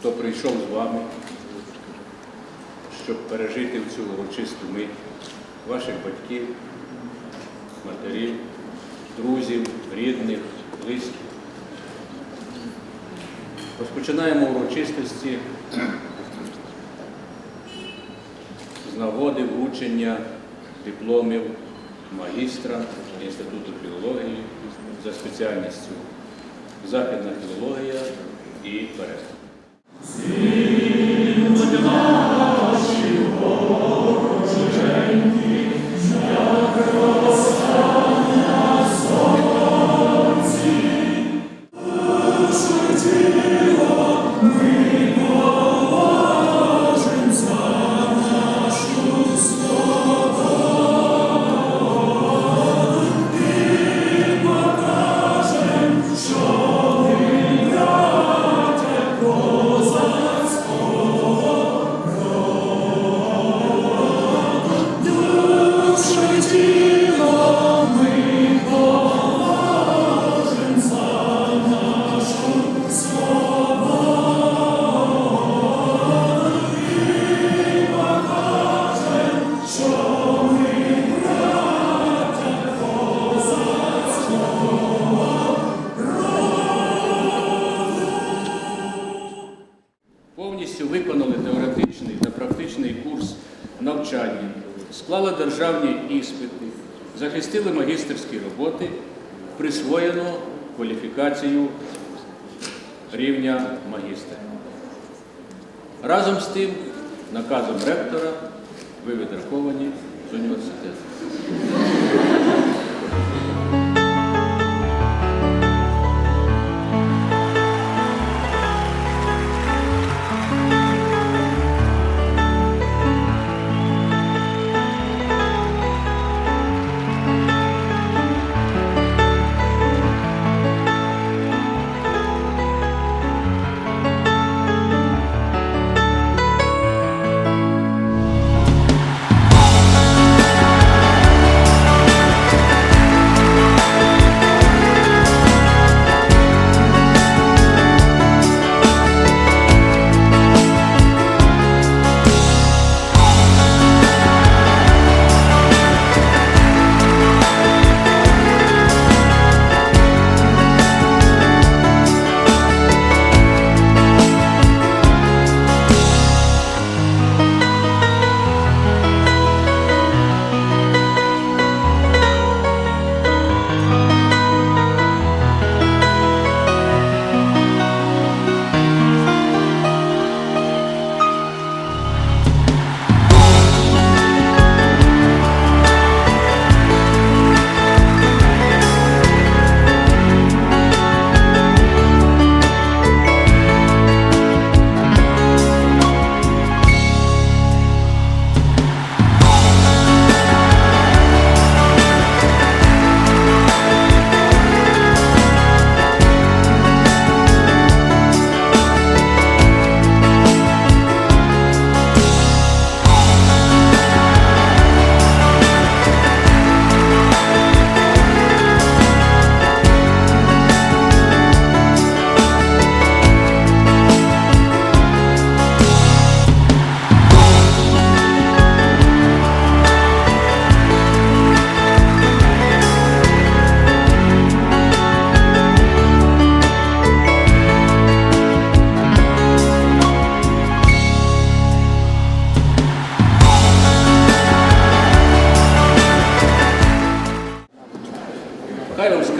хто прийшов з вами, щоб пережити в цю урочисту мить ваших батьків, матерів, друзів, рідних, близьких. Розпочинаємо урочистості з нагоди вручення дипломів магістра Інституту філології за спеціальністю Західна філологія і переклад. See. Виконали теоретичний та практичний курс навчання, склали державні іспити, захистили магістерські роботи, присвоєно кваліфікацію рівня магістра. Разом з тим, наказом ректора ви відраховані з університету.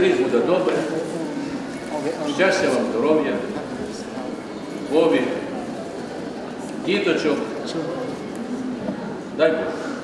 Хай буде добре. Щастя вам, здоров'я, любові, діточок. Дай Бог.